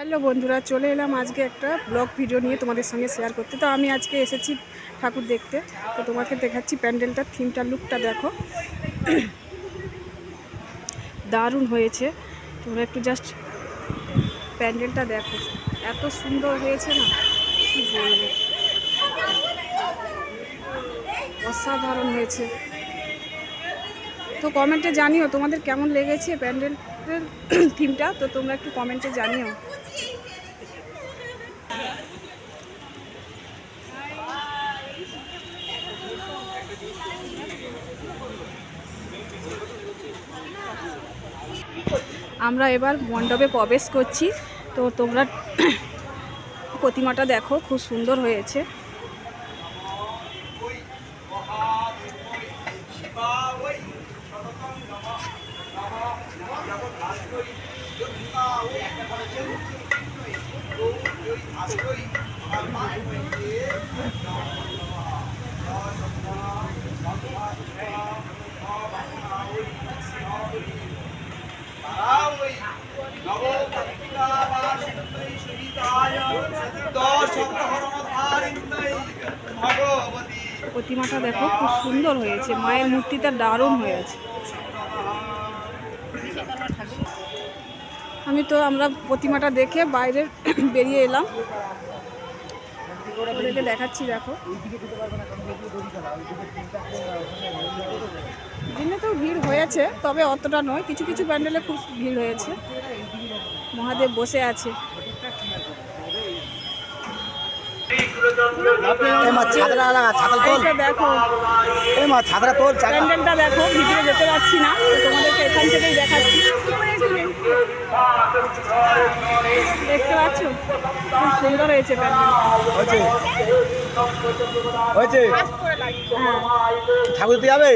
Hello বন্ধুরা, চলে এলাম আজকে একটা ব্লগ ভিডিও নিয়ে তোমাদের সঙ্গে শেয়ার করতে। তো আমি আজকে এসেছি ঠাকুর দেখতে। তো তোমাকে দেখাচ্ছি প্যান্ডেলটার থিমটার লুকটা দেখো। দারুণ হয়েছে। তোমরা একটু জাস্ট প্যান্ডেলটা দেখো। এত সুন্দর হয়েছে না? কি বলব? অসাধারণ হয়েছে। তো কমেন্টে জানিও তোমাদের কেমন লেগেছে প্যান্ডেলের থিমটা তো তোমরা একটু কমেন্টে জানিও। আমরা এবার মণ্ডপে প্রবেশ করছি। তো তোমরা প্রতিমাটা দেখো খুব সুন্দর হয়েছে। প্রতিমাটা দেখো, খুব সুন্দর হয়েছে। মায়ের মূর্তিটা দারুণ হয়েছে। আমি তো আমরা প্রতিমাটা দেখে বাইরে বেরিয়ে এলাম। ওদেরকে দেখাচ্ছি দেখো। দিনে তো ভিড় হয়েছে তবে অতটা নয়। কিছু কিছু প্যান্ডেলে খুব ভিড় হয়েছে। মহাদেব বসে আছে। দেখো। প্যান্ডেলটা দেখো ভিডিও যেতে পারছি না। তোমাদেরকে এখান থেকেই দেখাচ্ছি। দেখতে পাচ্ছ? খুব সুন্দর হয়েছে হয়েছে? হ্যাঁ ঠাকুর যাবে?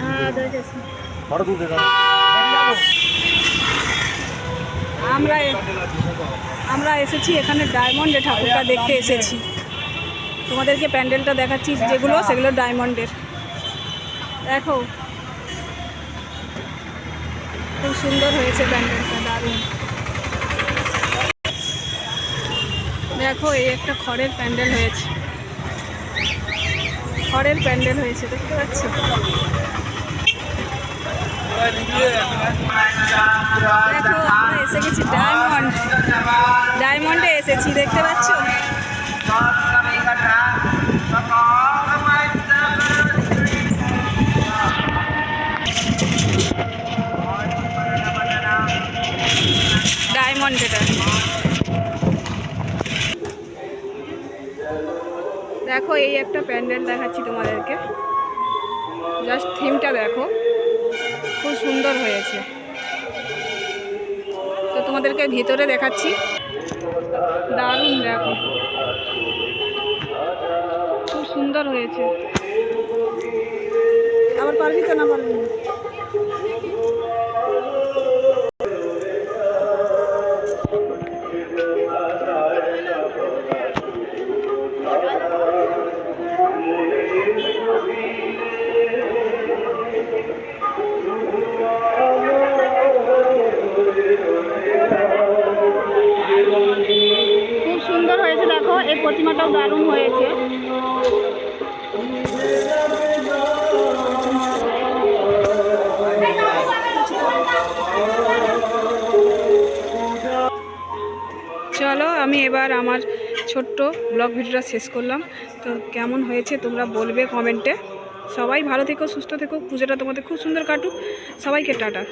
হ্যাঁ আমরা আমরা এসেছি এখানে ডায়মন্ডে ঠাকুরটা দেখতে এসেছি। তোমাদেরকে প্যান্ডেলটা দেখাচ্ছি যেগুলো সেগুলো ডায়মন্ডের। দেখো খুব সুন্দর হয়েছে প্যান্ডেলটা, দারুণ। দেখো, এই একটা খড়ের প্যান্ডেল হয়েছে। খড়ের প্যান্ডেল হয়েছে, দেখতে পাচ্ছ? দেখো, আমরা এসে গেছি ডায়মন্ড। ডায়মন্ডে এসেছি, দেখতে পাচ্ছ? দেখো, এই একটা প্যান্ডেল দেখাচ্ছি তোমাদেরকে। জাস্ট থিমটা দেখো। খুব সুন্দর হয়েছে। তো তোমাদেরকে ভিতরে দেখাচ্ছি। দারুণ দেখো। খুব সুন্দর হয়েছে। আবার পারবি তো না পারবি দেখো এই প্রতিমাটাও দারুণ হয়েছে। চলো, আমি এবার আমার ছোট্ট ব্লগ ভিডিওটা শেষ করলাম। তো কেমন হয়েছে তোমরা বলবে কমেন্টে। সবাই ভালো থেকো, সুস্থ থেকো। পুজোটা তোমাদের খুব সুন্দর কাটুক। সবাইকে টাটা।